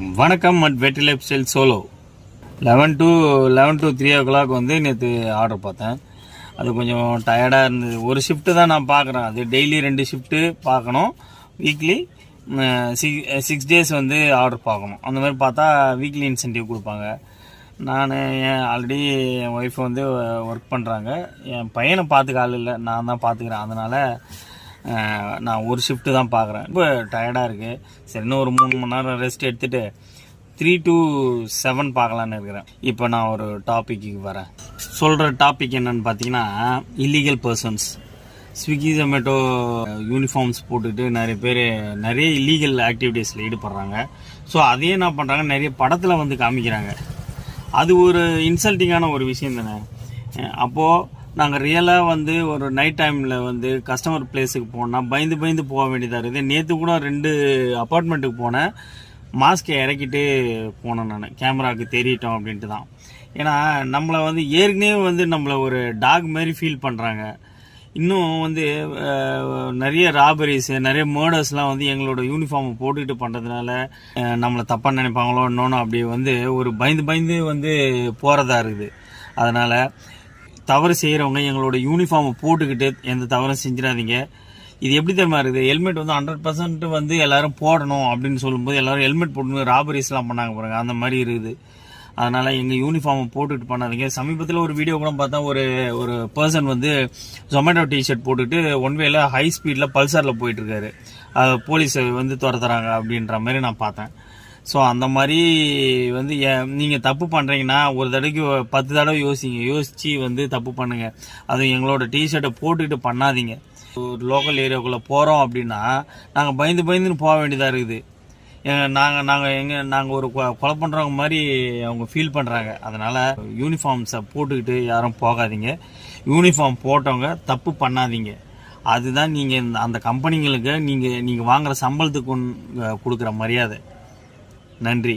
வணக்கம் அட் வெட்டி lifestyle solo. Eleven to eleven to three o'clock வந்து நேற்று ஆர்டர் பார்த்தேன். அது கொஞ்சம் டயர்டாக இருந்தது. ஒரு ஷிஃப்ட்டு தான் நான் பார்க்குறேன். அது டெய்லி ரெண்டு ஷிஃப்ட்டு பார்க்கணும். வீக்லி சிக்ஸ் டேஸ் வந்து ஆர்டர் பார்க்கணும். அந்த மாதிரி பார்த்தா வீக்லி இன்சென்டிவ் கொடுப்பாங்க. நான் என் ஆல்ரெடி என் ஒய்ஃப் வந்து ஒர்க் பண்ணுறாங்க என் பையனை பார்த்துக்க ஆள் இல்லை. நான் தான் பார்த்துக்கிறேன். அதனால் நான் ஒரு ஷிஃப்ட்டு தான் பார்க்குறேன். இப்போ டயர்டாக இருக்குது சரி இன்னும் ஒரு மூணு மணி நேரம் ரெஸ்ட் எடுத்துகிட்டு த்ரீ டு செவன் பார்க்கலான்னு இருக்கிறேன். இப்போ நான் ஒரு டாப்பிக்கு வரேன். சொல்கிற டாபிக் என்னன்னு பார்த்தீங்கன்னா illegal persons Swiggy Zomato uniforms போட்டுட்டு நிறைய பேர் நிறைய இல்லீகல் ஆக்டிவிட்டீஸில் ஈடுபடுறாங்க. ஸோ அதையே என்ன பண்ணுறாங்க நிறைய படத்தில் வந்து காமிக்கிறாங்க. அது ஒரு இன்சல்ட்டிங்கான ஒரு விஷயம் தானே. அப்போது நாங்கள் ரியலாக வந்து ஒரு நைட் டைமில் வந்து கஸ்டமர் பிளேஸுக்கு போனால் பயந்து பயந்து போக வேண்டியதாக இருக்குது நேற்று கூட ரெண்டு அப்பார்ட்மெண்ட்டுக்கு போனேன். மாஸ்கை இறக்கிட்டு போனேன் நான். கேமராவுக்கு தெரியட்டும் அப்படின்ட்டு தான். ஏன்னா நம்மளை வந்து ஏற்கனவே வந்து நம்மளை ஒரு டாக் மாதிரி ஃபீல் பண்ணுறாங்க இன்னும் வந்து நிறைய ராபரிஸு நிறைய மர்டர்ஸ்லாம் வந்து எங்களோட யூனிஃபார்மை போட்டுக்கிட்டு பண்ணுறதுனால நம்மளை தப்பாக நினைப்பாங்களோ இன்னொன்று அப்படி வந்து ஒரு பயந்து பயந்து வந்து போகிறதா இருக்குது. அதனால் தவறு செய்கிறவங்க எங்களோட யூனிஃபார்மை போட்டுக்கிட்டு எந்த தவறும் செஞ்சிடாதீங்க. இது எப்படி தெரியுமா இருக்குது? ஹெல்மெட் வந்து ஹண்ட்ரட் பர்சன்ட் வந்து எல்லாரும் போடணும் அப்படின்னு சொல்லும்போது எல்லாரும் ஹெல்மெட் போட்டு ராபரிஸ்லாம் பண்ணாங்க பாருங்க. அந்த மாதிரி இருக்குது. அதனால் எங்கள் யூனிஃபார்மை போட்டுட்டு பண்ணாதீங்க. சமீபத்தில் ஒரு வீடியோ கூட பார்த்தா ஒரு ஒரு பர்சன் வந்து ஜொமேட்டோ டிஷர்ட் போட்டுட்டு ஒன் வேல ஹை ஸ்பீடில் பல்சரில் போயிட்டுருக்காரு போலீஸ் வந்து துரத்துறாங்க அப்படின்ற மாதிரி நான் பார்த்தேன். ஸோ அந்த மாதிரி வந்து நீங்கள் தப்பு பண்ணுறீங்கன்னா ஒரு தடவைக்கு பத்து தடவை யோசிங்க. யோசித்து வந்து தப்பு பண்ணுங்கள் அதுவும் எங்களோட டிஷர்ட்டை போட்டுக்கிட்டு பண்ணாதீங்க. ஒரு லோக்கல் ஏரியாவுக்குள்ளே போகிறோம் அப்படின்னா நாங்கள் பயந்து பயந்துன்னு போக வேண்டியதாக இருக்குது. நாங்கள் நாங்கள் எங்கள் நாங்கள் ஒரு கொ- கொலை பண்ணுறவங்க மாதிரி அவங்க ஃபீல் பண்ணுறாங்க அதனால் யூனிஃபார்ம்ஸை போட்டுக்கிட்டு யாரும் போகாதீங்க. யூனிஃபார்ம் போட்டவங்க தப்பு பண்ணாதீங்க. அதுதான் நீங்கள் அந்த கம்பெனிங்களுக்கு நீங்கள் நீங்கள் வாங்குற சம்பளத்துக்கு கொடுக்குற மரியாதை. நன்றி.